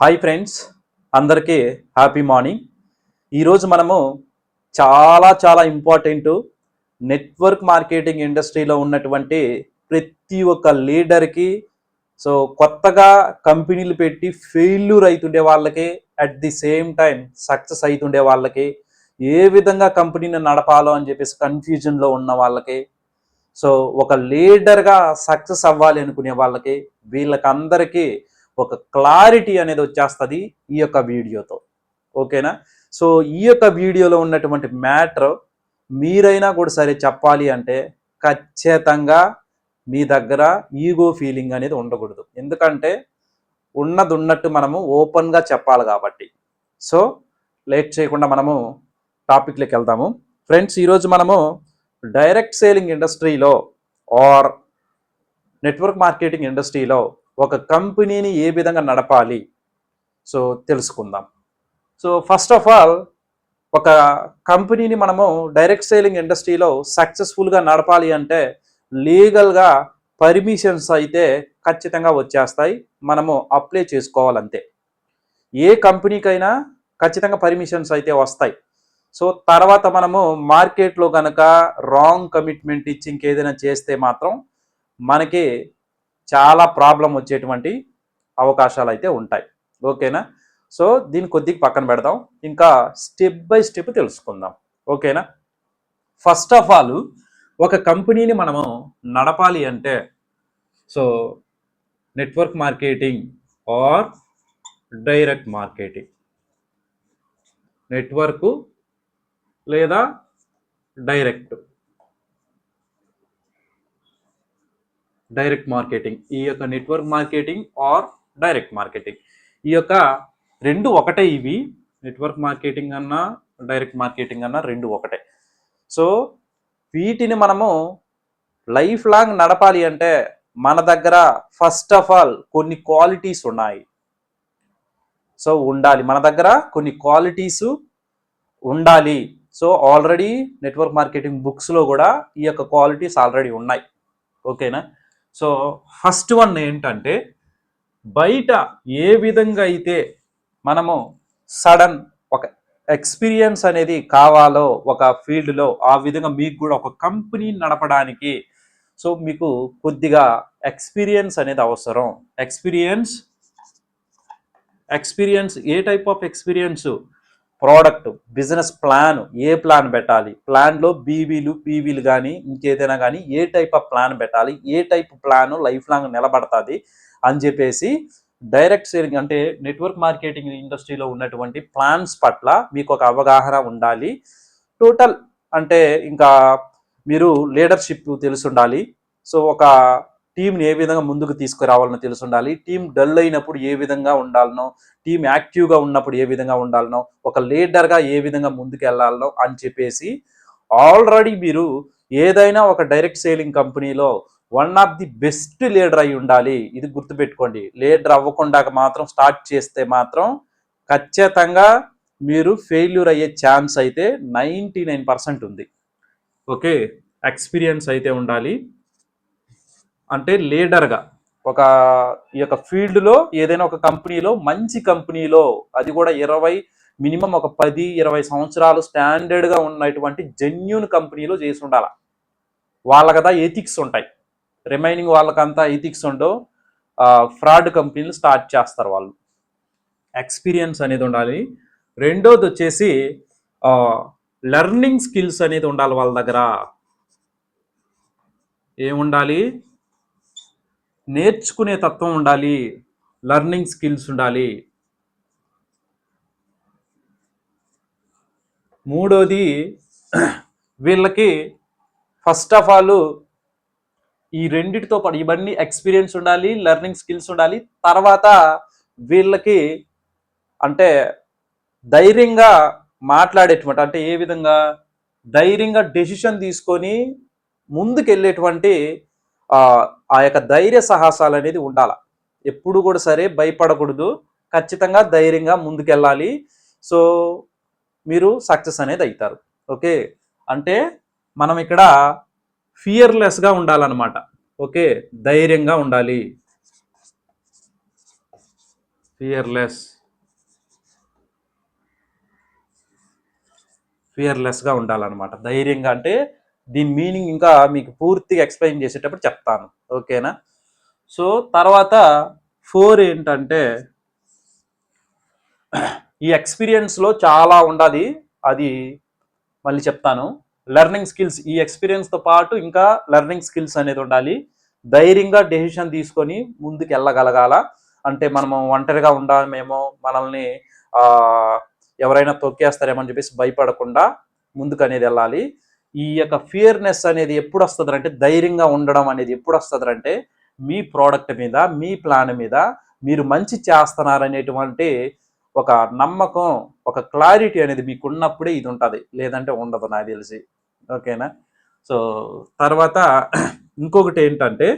Hi friends అందరికీ happy morning. ఈరోజు మనము చాలా చాలా ఇంపార్టెంట్ నెట్వర్క్ మార్కెటింగ్ ఇండస్ట్రీలో ఉన్నటువంటి ప్రతి ఒక్క లీడర్కి సో కొత్తగా కంపెనీలు పెట్టి ఫెయిల్యూర్ అవుతుండే వాళ్ళకి at the same time success అవుతుండే వాళ్ళకి ఏ విధంగా కంపెనీని నడపాలో అని చెప్పేసి కన్ఫ్యూజన్లో ఉన్న వాళ్ళకి సో ఒక లీడర్గా సక్సెస్ అవ్వాలి అనుకునే వాళ్ళకి వీళ్ళకందరికీ ఒక క్లారిటీ అనేది వచ్చేస్తుంది ఈ యొక్క వీడియోతో. ఓకేనా? సో ఈ యొక్క వీడియోలో ఉన్నటువంటి మ్యాటర్ మీరైనా కూడా సరే చెప్పాలి అంటే ఖచ్చితంగా మీ దగ్గర ఈగో ఫీలింగ్ అనేది ఉండకూడదు. ఎందుకంటే ఉన్నది ఉన్నట్టు మనము ఓపెన్గా చెప్పాలి కాబట్టి. సో లేట్ చేయకుండా మనము టాపిక్లోకి వెళ్దాము. ఫ్రెండ్స్ ఈరోజు మనము డైరెక్ట్ సేలింగ్ ఇండస్ట్రీలో ఆర్ నెట్వర్క్ మార్కెటింగ్ ఇండస్ట్రీలో ఒక కంపెనీని ఏ విధంగా నడపాలి? సో తెలుసుకుందాం. సో ఫస్ట్ ఆఫ్ ఆల్ ఒక కంపెనీని మనము డైరెక్ట్ సేలింగ్ ఇండస్ట్రీలో సక్సెస్ఫుల్గా నడపాలి అంటే లీగల్గా పర్మిషన్స్ అయితే ఖచ్చితంగా వచ్చేస్తాయి. మనము అప్లై చేసుకోవాలంతే. ఏ కంపెనీకైనా ఖచ్చితంగా పర్మిషన్స్ అయితే వస్తాయి. సో తర్వాత మనము మార్కెట్లో కనుక రాంగ్ కమిట్మెంట్ ఇచ్చి ఇంకేదైనా చేస్తే మాత్రం మనకి చాలా ప్రాబ్లం వచ్చేటువంటి అవకాశాలు అయితే ఉంటాయి. ఓకేనా? సో దీన్ని కొద్దిగా పక్కన పెడదాం. ఇంకా స్టెప్ బై స్టెప్ తెలుసుకుందాం. ఓకేనా? ఫస్ట్ ఆఫ్ ఆల్ ఒక కంపెనీని మనము నడపాలి అంటే so network marketing or direct marketing. Network లేదా డైరెక్ట్. Direct marketing. ఈ యొక్క network marketing or direct marketing. ఈ యొక్క రెండు ఒకటే ఇవి. నెట్వర్క్ మార్కెటింగ్ అన్నా డైరెక్ట్ మార్కెటింగ్ అన్నా రెండు ఒకటే. సో వీటిని మనము లైఫ్ లాంగ్ నడపాలి అంటే మన దగ్గర ఫస్ట్ ఆఫ్ ఆల్ కొన్ని క్వాలిటీస్ ఉన్నాయి. సో ఉండాలి. మన దగ్గర కొన్ని క్వాలిటీస్ ఉండాలి. సో ఆల్రెడీ నెట్వర్క్ మార్కెటింగ్ బుక్స్లో కూడా ఈ యొక్క క్వాలిటీస్ ఆల్రెడీ ఉన్నాయి. ఓకేనా? సో ఫస్ట్ వన్ ఏంటంటే బయట ఏ విధంగా అయితే మనము సడన్ ఒక ఎక్స్పీరియన్స్ అనేది కావాలో ఒక ఫీల్డ్లో ఆ విధంగా మీకు కూడా ఒక కంపెనీ నడపడానికి సో మీకు కొద్దిగా ఎక్స్పీరియన్స్ అనేది అవసరం. Experience experience A type of experience? Product business plan A plan పెట్టాలి? ప్లాన్లో బీవీలు పీవీలు కానీ ఇంకేదైనా కానీ ఏ టైప్ ఆఫ్ ప్లాన్ పెట్టాలి? ఏ టైప్ ప్లాన్ లైఫ్ లాంగ్ నిలబడుతుంది? అని చెప్పేసి డైరెక్ట్ సేవింగ్ అంటే నెట్వర్క్ మార్కెటింగ్ ఇండస్ట్రీలో ఉన్నటువంటి ప్లాన్స్ పట్ల మీకు ఒక అవగాహన ఉండాలి. టోటల్ అంటే ఇంకా మీరు లీడర్షిప్ తెలిసి ఉండాలి సో ఒక టీంని ఏ విధంగా ముందుకు తీసుకురావాలనో తెలిసి ఉండాలి టీం డల్ అయినప్పుడు ఏ విధంగా ఉండాలనో టీం యాక్టివ్గా ఉన్నప్పుడు ఏ విధంగా ఉండాలనో ఒక లీడర్గా ఏ విధంగా ముందుకు వెళ్ళాలనో అని చెప్పేసి ఆల్రెడీ మీరు ఏదైనా ఒక డైరెక్ట్ సేలింగ్ కంపెనీలో one of the best leader అయి ఉండాలి. ఇది గుర్తుపెట్టుకోండి. లీడర్ అవ్వకుండా మాత్రం స్టార్ట్ చేస్తే మాత్రం ఖచ్చితంగా మీరు ఫెయిల్యూర్ అయ్యే ఛాన్స్ అయితే నైంటీ నైన్ పర్సెంట్ ఉంది. ఓకే? ఎక్స్పీరియన్స్ అయితే ఉండాలి. అంటే లీడర్గా ఒక ఈ యొక్క ఫీల్డ్లో ఏదైనా ఒక కంపెనీలో మంచి కంపెనీలో అది కూడా ఇరవై మినిమం ఒక పది ఇరవై సంవత్సరాలు స్టాండర్డ్గా ఉన్నటువంటి జెన్యున్ కంపెనీలో చేసి ఉండాల. వాళ్ళకదా ఎథిక్స్ ఉంటాయి. రిమైనింగ్ వాళ్ళకంతా ఎథిక్స్ ఉండవు. ఫ్రాడ్ కంపెనీలు స్టార్ట్ చేస్తారు వాళ్ళు. ఎక్స్పీరియన్స్ అనేది ఉండాలి. రెండోది వచ్చేసి లెర్నింగ్ స్కిల్స్ అనేది ఉండాలి వాళ్ళ దగ్గర. ఏముండాలి? నేర్చుకునే తత్వం ఉండాలి లర్నింగ్ స్కిల్స్ ఉండాలి. మూడోది వీళ్ళకి ఫస్ట్ ఆఫ్ ఆల్ ఈ రెండిటితో పాటు ఇవన్నీ ఎక్స్పీరియన్స్ ఉండాలి లెర్నింగ్ స్కిల్స్ ఉండాలి. తర్వాత వీళ్ళకి అంటే ధైర్యంగా మాట్లాడేటువంటి అంటే ఏ విధంగా? ధైర్యంగా డెసిషన్ తీసుకొని ముందుకెళ్ళేటువంటి ఆ యొక్క ధైర్య సాహసాలు అనేది ఉండాలి. ఎప్పుడు కూడా సరే భయపడకూడదు. ఖచ్చితంగా ధైర్యంగా ముందుకెళ్ళాలి. సో మీరు సక్సెస్ అనేది అవుతారు ఓకే? అంటే మనం ఇక్కడ ఫియర్లెస్గా ఉండాలన్నమాట. ఓకే? ధైర్యంగా ఉండాలి. ఫియర్లెస్. ఫియర్లెస్గా ఉండాలన్నమాట. ధైర్యంగా అంటే దీని మీనింగ్ ఇంకా మీకు పూర్తిగా ఎక్స్ప్లెయిన్ చేసేటప్పుడు చెప్తాను. ఓకేనా? సో తర్వాత ఫోర్ ఏంటంటే ఈ ఎక్స్పీరియన్స్లో చాలా ఉండాలి. అది మళ్ళీ చెప్తాను. లెర్నింగ్ స్కిల్స్ ఈ ఎక్స్పీరియన్స్తో పాటు ఇంకా లెర్నింగ్ స్కిల్స్ అనేది ఉండాలి. ధైర్యంగా డెసిషన్ తీసుకొని ముందుకు వెళ్ళగలగాల. అంటే మనము ఒంటరిగా ఉండమేమో మనల్ని ఎవరైనా తొక్కేస్తారేమో అని చెప్పేసి భయపడకుండా ముందుకు అనేది వెళ్ళాలి. ఈ యొక్క ఫియర్నెస్ అనేది ఎప్పుడు వస్తుంది అంటే ధైర్యంగా ఉండడం అనేది ఎప్పుడు వస్తుంది అంటే మీ ప్రోడక్ట్ మీద మీ ప్లాన్ మీద మీరు మంచి చేస్తున్నారనేటువంటి ఒక నమ్మకం ఒక క్లారిటీ అనేది మీకు ఉన్నప్పుడే ఇది ఉంటుంది. లేదంటే ఉండదు నాకు తెలిసి. ఓకేనా? సో తర్వాత ఇంకొకటి ఏంటంటే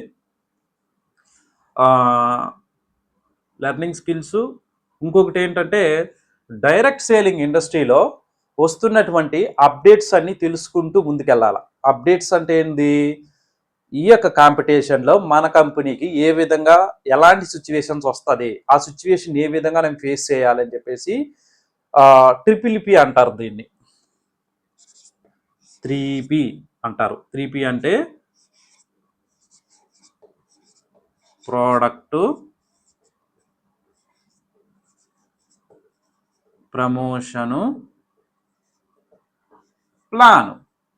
లెర్నింగ్ స్కిల్స్. ఇంకొకటి ఏంటంటే డైరెక్ట్ సేలింగ్ ఇండస్ట్రీలో వస్తున్నటువంటి అప్డేట్స్ అన్నీ తెలుసుకుంటూ ముందుకెళ్ళాలి. అప్డేట్స్ అంటే ఏంది? ఈ యొక్క కాంపిటీషన్లో మన కంపెనీకి ఏ విధంగా ఎలాంటి సిచ్యువేషన్స్ వస్తుంది? ఆ సిచ్యువేషన్ ఏ విధంగా నేను ఫేస్ చేయాలని చెప్పేసి ట్రిపుల్ పి అంటారు దీన్ని. త్రీ పి అంటారు. త్రీ పి అంటే ప్రోడక్టు ప్రమోషను ప్లాన్.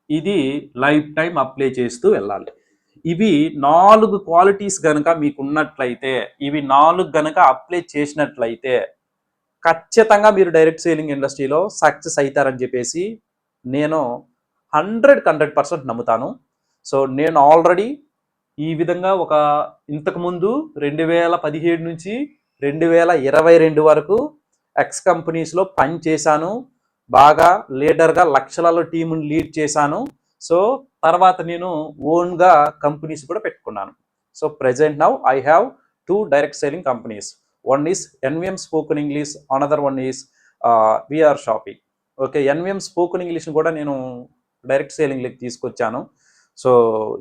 ఇది లైఫ్ టైం అప్లై చేస్తూ వెళ్ళాలి. ఇవి నాలుగు క్వాలిటీస్ గనక మీకు ఉన్నట్లయితే ఇవి నాలుగు గనక అప్లై చేసినట్లయితే ఖచ్చితంగా మీరు డైరెక్ట్ సేలింగ్ ఇండస్ట్రీలో సక్సెస్ అవుతారని చెప్పేసి నేను హండ్రెడ్ హండ్రెడ్ పర్సెంట్ నమ్ముతాను. సో నేను ఆల్రెడీ ఈ విధంగా ఒక ఇంతకుముందు రెండు వేల పదిహేడు నుంచి రెండు వేల ఇరవై రెండు వరకు ఎక్స్ కంపెనీస్లో పని చేశాను బాగా లీడర్గా లక్షలలో టీముని లీడ్ చేశాను. సో తర్వాత నేను ఓన్గా కంపెనీస్ కూడా పెట్టుకున్నాను. So present now I have two direct selling companies one is NVM spoken English another one is VR shopping okay NVM spoken ఇంగ్లీష్ని కూడా నేను డైరెక్ట్ సేలింగ్లోకి తీసుకొచ్చాను. సో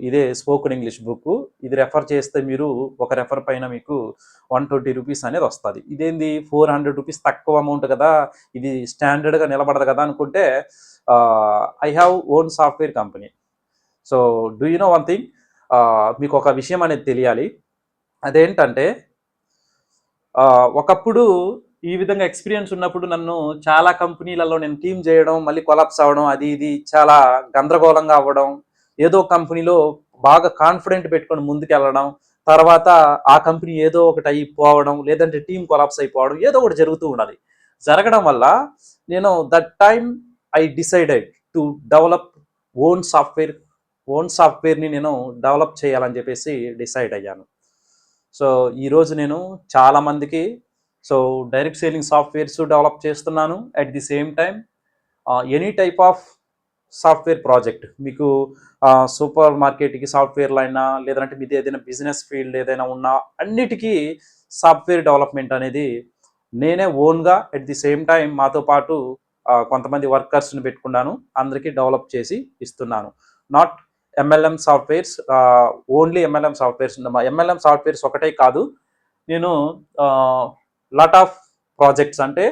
ఇదే స్పోకెన్ ఇంగ్లీష్ బుక్. ఇది రెఫర్ చేస్తే మీరు ఒక రెఫర్ పైన మీకు వన్ ట్వంటీ రూపీస్ అనేది వస్తుంది. ఇదేంది? ఫోర్ హండ్రెడ్ రూపీస్ తక్కువ అమౌంట్ కదా? ఇది స్టాండర్డ్గా నిలబడదు కదా అనుకుంటే I have own software company. So do you know one thing? మీకు ఒక విషయం అనేది తెలియాలి. అదేంటంటే ఒకప్పుడు ఈ విధంగా ఎక్స్పీరియన్స్ ఉన్నప్పుడు నన్ను చాలా కంపెనీలలో నేను టీమ్ చేయడం మళ్ళీ కొలాప్స్ అవ్వడం అది ఇది చాలా గందరగోళంగా అవ్వడం ఏదో కంపెనీలో బాగా కాన్ఫిడెంట్ పెట్టుకొని ముందుకు వెళ్ళడం తర్వాత ఆ కంపెనీ ఏదో ఒకటి అయిపోవడం లేదంటే టీం కొలాప్స్ అయిపోవడం ఏదో ఒకటి జరుగుతూ ఉండాలి. జరగడం వల్ల నేను that time I decided to develop own software own సాఫ్ట్వేర్ని నేను డెవలప్ చేయాలని చెప్పేసి డిసైడ్ అయ్యాను. సో ఈరోజు నేను చాలామందికి so direct selling softwares develop చేస్తున్నాను. At the same time any type of software project. మీకు సూపర్ మార్కెట్కి సాఫ్ట్వేర్లు అయినా లేదంటే మీది ఏదైనా బిజినెస్ ఫీల్డ్ ఏదైనా ఉన్నా అన్నిటికీ సాఫ్ట్వేర్ డెవలప్మెంట్ అనేది నేనే ఓన్గా అట్ ది సేమ్ టైం మాతో పాటు కొంతమంది వర్కర్స్ని పెట్టుకున్నాను అందరికీ డెవలప్ చేసి ఇస్తున్నాను. Not MLM softwares only MLM softwares MLM softwares ఒకటే కాదు నేను లాట్ ఆఫ్ ప్రాజెక్ట్స్ అంటే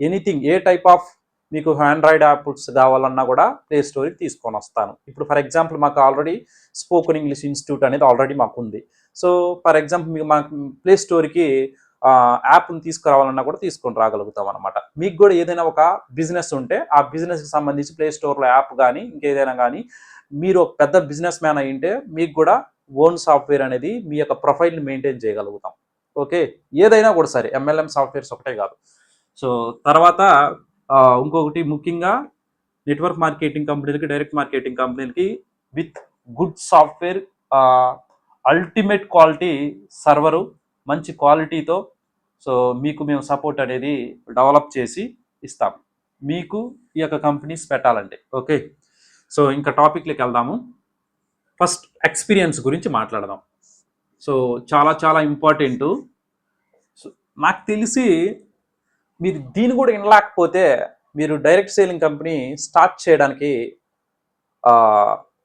ఎనీథింగ్ ఏ టైప్ ఆఫ్ మీకు ఆండ్రాయిడ్ యాప్స్ కావాలన్నా కూడా ప్లే స్టోర్కి తీసుకొని వస్తాను. ఇప్పుడు ఫర్ ఎగ్జాంపుల్ మాకు ఆల్రెడీ స్పోకెన్ ఇంగ్లీష్ ఇన్స్టిట్యూట్ అనేది ఆల్రెడీ మాకు ఉంది. సో ఫర్ ఎగ్జాంపుల్ మీకు మాకు ప్లే స్టోర్కి యాప్ని తీసుకురావాలన్నా కూడా తీసుకొని రాగలుగుతాం అనమాట మీకు కూడా ఏదైనా ఒక బిజినెస్ ఉంటే ఆ బిజినెస్కి సంబంధించి ప్లే స్టోర్లో యాప్ కానీ ఇంకేదైనా కానీ మీరు ఒక పెద్ద బిజినెస్ మ్యాన్ అయ్యింటే మీకు కూడా ఓన్ సాఫ్ట్వేర్ అనేది మీ యొక్క ప్రొఫైల్ని మెయింటైన్ చేయగలుగుతాం. ఓకే ఏదైనా కూడా సరే ఎంఎల్ఎం సాఫ్ట్వేర్స్ ఒకటే కాదు. సో తర్వాత ఇంకొకటి ముఖ్యంగా నెట్వర్క్ మార్కెటింగ్ కంపెనీలకి డైరెక్ట్ మార్కెటింగ్ కంపెనీలకి with good software ultimate quality server మంచి క్వాలిటీతో సో మీకు మేము సపోర్ట్ అనేది డెవలప్ చేసి ఇస్తాం. మీకు ఈ యొక్క కంపెనీస్ పెట్టాలంటే ఓకే? సో ఇంకా టాపిక్లోకి వెళ్దాము. ఫస్ట్ ఎక్స్పీరియన్స్ గురించి మాట్లాడదాం. సో చాలా చాలా ఇంపార్టెంట్. సో నాకు తెలిసి మీరు దీన్ని కూడా వినలేకపోతే మీరు డైరెక్ట్ సేలింగ్ కంపెనీ స్టార్ట్ చేయడానికి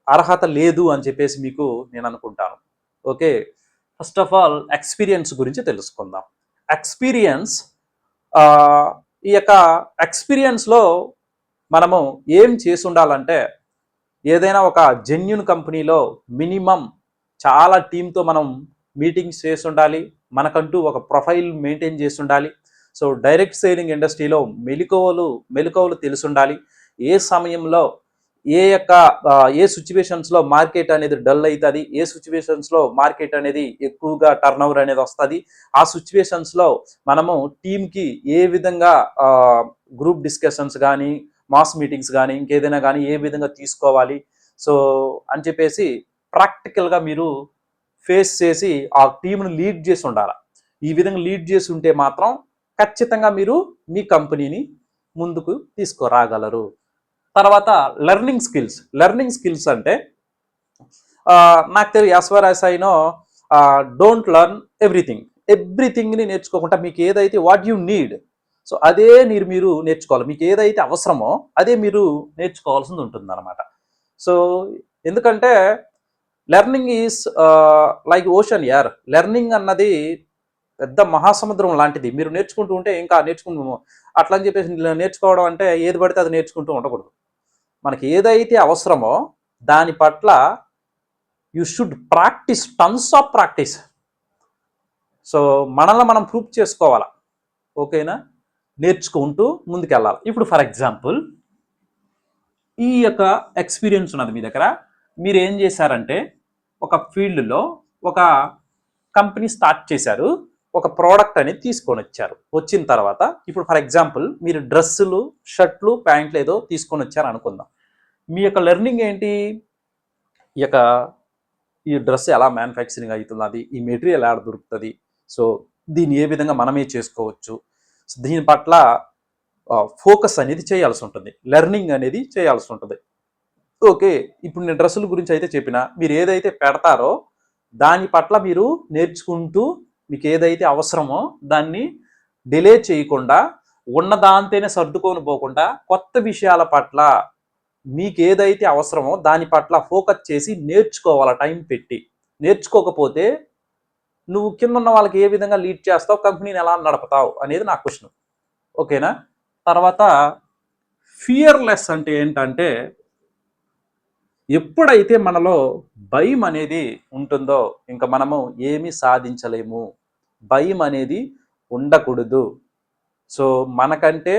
అర్హత లేదు అని చెప్పేసి మీకు నేను అనుకుంటాను. Okay? First of all experience గురించి తెలుసుకుందాం. ఎక్స్పీరియన్స్ ఈ యొక్క ఎక్స్పీరియన్స్లో మనము ఏం చేసి ఉండాలంటే ఏదైనా ఒక జెన్యున్ కంపెనీలో మినిమం చాలా టీంతో మనం మీటింగ్స్ చేసి ఉండాలి. మనకంటూ ఒక ప్రొఫైల్ మెయింటైన్ చేసి ఉండాలి. సో డైరెక్ట్ సేలింగ్ ఇండస్ట్రీలో మెలకువలు మెలకువలు తెలిసి ఉండాలి ఏ సమయంలో ఏ యొక్క ఏ సిచ్యువేషన్స్లో మార్కెట్ అనేది డల్ అవుతుంది ఏ సిచ్యువేషన్స్లో మార్కెట్ అనేది ఎక్కువగా టర్న్ ఓవర్ అనేది వస్తుంది ఆ సిచ్యువేషన్స్లో మనము టీంకి ఏ విధంగా గ్రూప్ డిస్కషన్స్ కానీ మాస్ మీటింగ్స్ కానీ ఇంకేదైనా కానీ ఏ విధంగా తీసుకోవాలి. సో అని చెప్పేసి ప్రాక్టికల్గా మీరు ఫేస్ చేసి ఆ టీంను లీడ్ చేసి ఉండాలి. ఈ విధంగా లీడ్ చేసి ఉంటే మాత్రం ఖచ్చితంగా మీరు మీ కంపెనీని ముందుకు తీసుకురాగలరు. తర్వాత లెర్నింగ్ స్కిల్స్ లెర్నింగ్ స్కిల్స్ అంటే నాకు తెలియదు as far don't learn everything ఎవ్రీథింగ్ని నేర్చుకోకుండా మీకు ఏదైతే వాట్ యు నీడ్ సో అదే మీరు మీరు నేర్చుకోవాలి. మీకు ఏదైతే అవసరమో అదే మీరు నేర్చుకోవాల్సింది ఉంటుందన్నమాట. సో ఎందుకంటే లెర్నింగ్ ఈజ్ లైక్ ఓషన్ యార్ లెర్నింగ్ అన్నది పెద్ద మహాసముద్రం లాంటిది. మీరు నేర్చుకుంటూ ఉంటే ఇంకా నేర్చుకుంటాము అట్లా అని చెప్పేసి నేర్చుకోవడం అంటే ఏది పడితే అది నేర్చుకుంటూ ఉండకూడదు. మనకి ఏదైతే అవసరమో దాని పట్ల you should practice tons of practice. So మనల్ని మనం ప్రూఫ్ చేసుకోవాలా? ఓకేనా? నేర్చుకుంటూ ముందుకెళ్ళాలి. ఇప్పుడు ఫర్ ఎగ్జాంపుల్ ఈ యొక్క ఎక్స్పీరియన్స్ ఉన్నది మీ దగ్గర. మీరు ఏం చేశారంటే ఒక ఫీల్డ్లో ఒక కంపెనీ స్టార్ట్ చేశారు. ఒక ప్రోడక్ట్ అనేది తీసుకొని వచ్చారు వచ్చిన తర్వాత ఇప్పుడు ఫర్ ఎగ్జాంపుల్ మీరు డ్రెస్సులు షర్ట్లు ప్యాంట్లు ఏదో తీసుకొని వచ్చారు అనుకుందాం. మీ యొక్క లెర్నింగ్ ఏంటి? ఈ యొక్క ఈ డ్రెస్ ఎలా మ్యానుఫ్యాక్చరింగ్ అవుతుంది ఈ మెటీరియల్ ఎలా దొరుకుతుంది? సో దీన్ని ఏ విధంగా మనమే చేసుకోవచ్చు? సో దీని పట్ల ఫోకస్ అనేది చేయాల్సి ఉంటుంది. లెర్నింగ్ అనేది చేయాల్సి ఉంటుంది. ఓకే ఇప్పుడు నేను డ్రెస్సుల గురించి అయితే చెప్పిన మీరు ఏదైతే పెడతారో దాని పట్ల మీరు నేర్చుకుంటూ మీకు ఏదైతే అవసరమో దాన్ని డిలే చేయకుండా ఉన్న దాంతోనే సర్దుకొని పోకుండా కొత్త విషయాల పట్ల మీకు ఏదైతే అవసరమో దాని పట్ల ఫోకస్ చేసి నేర్చుకోవాలి టైం పెట్టి. నేర్చుకోకపోతే నువ్వు కింద ఉన్న వాళ్ళకి ఏ విధంగా లీడ్ చేస్తావు కంపెనీని ఎలా నడపతావు అనేది నా క్వశ్చన్. ఓకేనా? తర్వాత ఫియర్లెస్ అంటే ఏంటంటే ఎప్పుడైతే మనలో భయం అనేది ఉంటుందో ఇంకా మనము ఏమీ సాధించలేము. భయం అనేది ఉండకూడదు. సో మనకంటే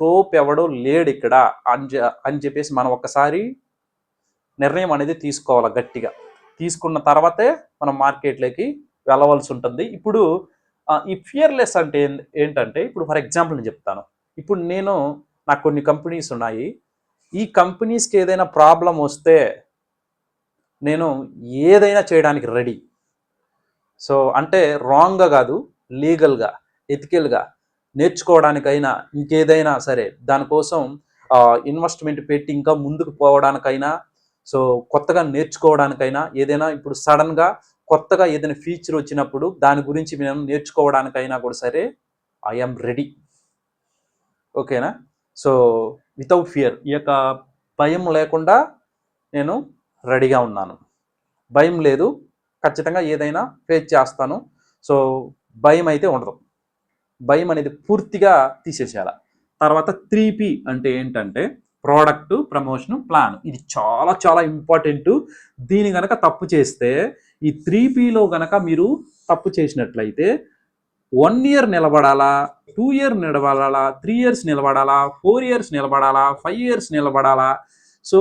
తోపెవడో లేడు ఇక్కడ అని అని చెప్పేసి మనం ఒక్కసారి నిర్ణయం అనేది తీసుకోవాలి గట్టిగా. తీసుకున్న తర్వాతే మనం మార్కెట్లోకి వెళ్ళవలసి ఉంటుంది. ఇప్పుడు ఈ ఫియర్లెస్ అంటే ఏంటంటే ఇప్పుడు ఫర్ ఎగ్జాంపుల్ నేను చెప్తాను. ఇప్పుడు నేను నాకు కొన్ని కంపెనీస్ ఉన్నాయి. ఈ కంపెనీస్కి ఏదైనా ప్రాబ్లం వస్తే నేను ఏదైనా చేయడానికి రెడీ. సో అంటే రాంగ్గా కాదు లీగల్గా ఎథికల్గా నేర్చుకోవడానికైనా ఇంకేదైనా సరే దానికోసం ఇన్వెస్ట్మెంట్ పెట్టి ఇంకా ముందుకు పోవడానికైనా సో కొత్తగా నేర్చుకోవడానికైనా ఏదైనా ఇప్పుడు సడన్గా కొత్తగా ఏదైనా ఫీచర్ వచ్చినప్పుడు దాని గురించి మేము నేర్చుకోవడానికైనా కూడా సరే ఐఎమ్ రెడీ ఓకేనా? సో వితౌట్ ఫియర్ ఈ యొక్క భయం లేకుండా నేను రెడీగా ఉన్నాను. భయం లేదు ఖచ్చితంగా ఏదైనా ఫేస్ చేస్తాను. సో భయం అయితే ఉండదు. భయం అనేది పూర్తిగా తీసేసేయాలి. తర్వాత త్రీ పి అంటే ఏంటంటే ప్రోడక్ట్ ప్రమోషన్ ప్లాన్ ఇది చాలా చాలా ఇంపార్టెంట్ దీని గనక తప్పు చేస్తే ఈ త్రీ పిలో గనక మీరు తప్పు చేసినట్లయితే వన్ ఇయర్ నిలబడాలా టూ ఇయర్ నిలబడాలా త్రీ ఇయర్స్ నిలబడాలా ఫోర్ ఇయర్స్ నిలబడాలా ఫైవ్ ఇయర్స్ నిలబడాలా. సో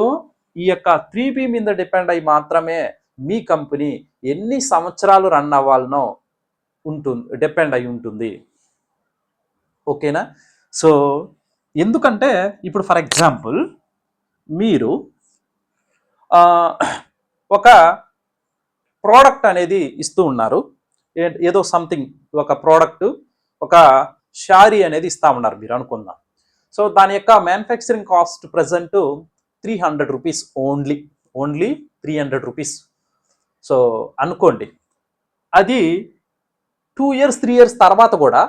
ఈ యొక్క త్రీ పి మీద డిపెండ్ అయి మాత్రమే మీ కంపెనీ ఎన్ని సంవత్సరాలు రన్ అవ్వాలనో ఉంటుంది డిపెండ్ అయి ఉంటుంది. ఓకేనా? సో ఎందుకంటే ఇప్పుడు ఫర్ ఎగ్జాంపుల్ మీరు ఒక ప్రోడక్ట్ అనేది ఇస్తూ ఉన్నారు. ఏదో సంథింగ్ ఒక ప్రోడక్ట్ ఒక షారీ అనేది ఇస్తా ఉన్నారు మీరు అనుకుందాం. సో దాని యొక్క manufacturing cost present three hundred rupees only only three hundred rupees. So అనుకోండి. అది టూ ఇయర్స్ త్రీ ఇయర్స్ తర్వాత కూడా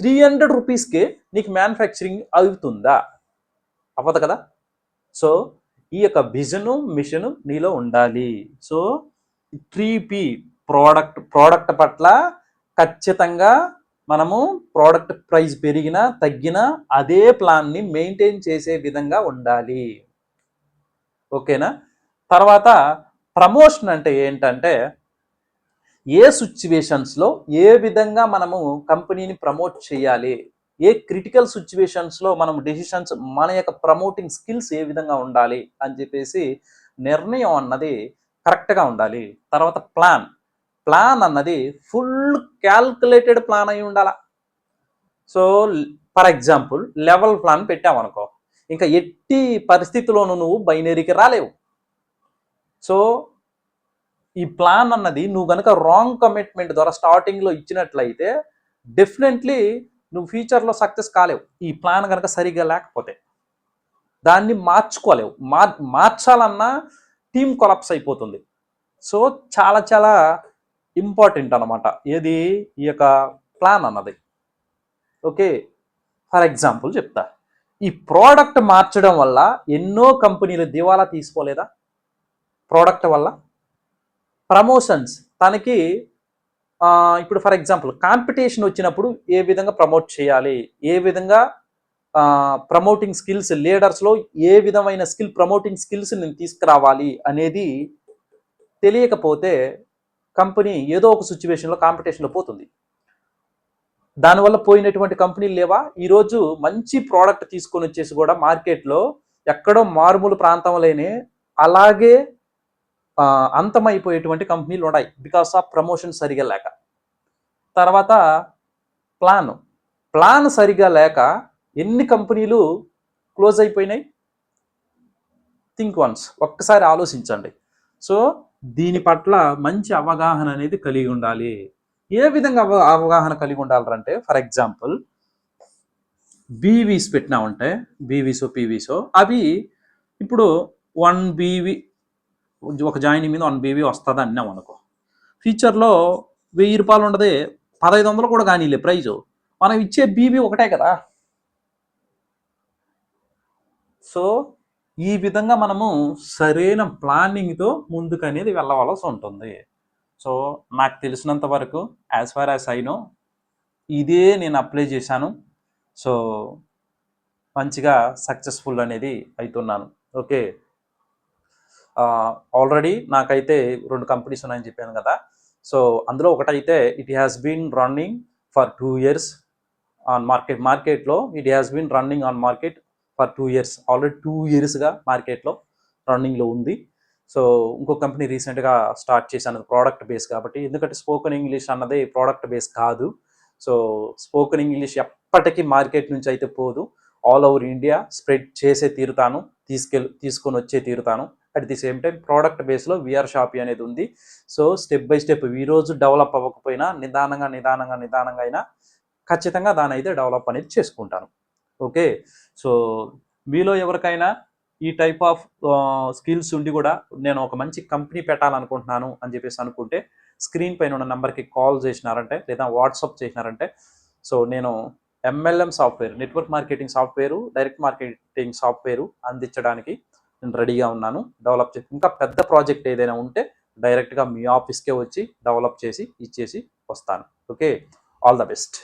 త్రీ హండ్రెడ్ రూపీస్కే నీకు మ్యానుఫ్యాక్చరింగ్ అవుతుందా? అవ్వదు కదా? సో ఈ యొక్క విజను మిషను నీలో ఉండాలి. So three P product product పట్ల ఖచ్చితంగా మనము ప్రోడక్ట్ ప్రైస్ పెరిగినా తగ్గినా అదే ప్లాన్ని మెయింటైన్ చేసే విధంగా ఉండాలి. ఓకేనా? తర్వాత ప్రమోషన్ అంటే ఏంటంటే ఏ సిచ్యువేషన్స్లో ఏ విధంగా మనము కంపెనీని ప్రమోట్ చేయాలి ఏ క్రిటికల్ సిచ్యువేషన్స్లో మనం డెసిషన్స్ మన యొక్క ప్రమోటింగ్ స్కిల్స్ ఏ విధంగా ఉండాలి అని చెప్పేసి నిర్ణయం అన్నది కరెక్ట్గా ఉండాలి. తర్వాత ప్లాన్. ప్లాన్ అన్నది ఫుల్ క్యాల్కులేటెడ్ ప్లాన్ అయి ఉండాల. So for example level plan పెట్టామనుకో ఇంకా ఎట్టి పరిస్థితిలోనూ నువ్వు బైనరీకి రాలేవు. సో ఈ ప్లాన్ అన్నది నువ్వు కనుక రాంగ్ కమిట్మెంట్ ద్వారా స్టార్టింగ్లో ఇచ్చినట్లయితే డెఫినెట్లీ నువ్వు ఫ్యూచర్లో సక్సెస్ కాలేవు. ఈ ప్లాన్ కనుక సరిగ్గా లేకపోతే. దాన్ని మార్చుకోలేవు. మార్ మార్చాలన్నా టీం కొలాప్స్ అయిపోతుంది. సో చాలా చాలా ఇంపార్టెంట్ అనమాట ఏది? ఈ యొక్క ప్లాన్ అన్నది. ఓకే? ఫర్ ఎగ్జాంపుల్ చెప్తా. ఈ ప్రోడక్ట్ మార్చడం వల్ల ఎన్నో కంపెనీలు దివాలా తీసుకోలేదా? ప్రోడక్ట్ వల్ల ప్రమోషన్స్ తనకి ఇప్పుడు ఫర్ ఎగ్జాంపుల్ కాంపిటీషన్ వచ్చినప్పుడు ఏ విధంగా ప్రమోట్ చేయాలి ఏ విధంగా ప్రమోటింగ్ స్కిల్స్ లీడర్స్లో ఏ విధమైన స్కిల్ ప్రమోటింగ్ స్కిల్స్ నేను తీసుకురావాలి అనేది తెలియకపోతే కంపెనీ ఏదో ఒక సిచ్యువేషన్లో కాంపిటీషన్లో పోతుంది. దానివల్ల పోయినటువంటి కంపెనీలు లేవా? ఈరోజు మంచి ప్రోడక్ట్ తీసుకొని వచ్చేసి కూడా మార్కెట్లో ఎక్కడో మారుమూల ప్రాంతంలోనే అలాగే అంతమైపోయేటువంటి కంపెనీలు ఉన్నాయి బికాస్ ఆఫ్ ప్రమోషన్ సరిగా లేక. తర్వాత ప్లాన్. ప్లాన్ సరిగా లేక ఎన్ని కంపెనీలు క్లోజ్ అయిపోయినాయి? థింక్ వన్స్ ఒక్కసారి ఆలోచించండి. సో దీని పట్ల మంచి అవగాహన అనేది కలిగి ఉండాలి. ఏ విధంగా అవ అవగాహన కలిగి ఉండాలంటే ఫర్ ఎగ్జాంపుల్ బీవీస్ పెట్టినామంటే బీవీసో పీవీసో అవి ఇప్పుడు వన్ బీవీ ఒక జాయిన్ మీద వన్ బేబీ వస్తుంది అన్నాం అనుకో. ఫ్యూచర్లో వెయ్యి రూపాయలు ఉండదే పదహైదు వందలు కూడా కానీలే ప్రైజు. మనం ఇచ్చే బీబీ ఒకటే కదా. సో ఈ విధంగా మనము సరైన ప్లానింగ్తో ముందుకు అనేది వెళ్ళవలసి ఉంటుంది. సో నాకు తెలిసినంత వరకు యాజ్ ఫార్ యాజ్ అయినో ఇదే నేను అప్లై చేశాను. సో మంచిగా సక్సెస్ఫుల్ అనేది అవుతున్నాను. ఓకే ఆల్రెడీ నాకైతే రెండు కంపెనీస్ ఉన్నాయని చెప్పాను కదా. సో అందులో ఒకటైతే it has been running for two years on market మార్కెట్లో it has been running on market for two years already two ఇయర్స్గా మార్కెట్లో రన్నింగ్లో ఉంది. సో ఇంకో కంపెనీ రీసెంట్గా స్టార్ట్ చేశాను ప్రోడక్ట్ బేస్ కాబట్టి. ఎందుకంటే స్పోకెన్ ఇంగ్లీష్ అన్నది ప్రోడక్ట్ బేస్ కాదు. సో స్పోకెన్ ఇంగ్లీష్ ఎప్పటికీ మార్కెట్ నుంచి అయితే పోదు. ఆల్ ఓవర్ ఇండియా స్ప్రెడ్ చేసే తీరుతాను తీసుకెళ్ తీసుకొని వచ్చే తీరుతాను. At the same time product బేస్లో విఆర్ షాపీ అనేది ఉంది. సో స్టెప్ బై స్టెప్ ఈరోజు డెవలప్ అవ్వకపోయినా నిదానంగా నిదానంగా నిదానంగా అయినా ఖచ్చితంగా దాని అయితే డెవలప్ అనేది చేసుకుంటాను. ఓకే సో మీలో ఎవరికైనా ఈ టైప్ ఆఫ్ స్కిల్స్ ఉండి కూడా నేను ఒక మంచి కంపెనీ పెట్టాలనుకుంటున్నాను అని చెప్పేసి అనుకుంటే స్క్రీన్ పైన ఉన్న నెంబర్కి కాల్ చేసినారంటే లేదా వాట్సాప్ చేసినారంటే సో నేను MLM software network marketing software direct marketing software అందించడానికి నేను రెడీగా ఉన్నాను. డెవలప్ చేసి ఇంకా పెద్ద ప్రాజెక్ట్ ఏదైనా ఉంటే డైరెక్ట్గా మీ ఆఫీస్కే వచ్చి డెవలప్ చేసి ఇచ్చేసి వస్తాను. ఓకే? All the best.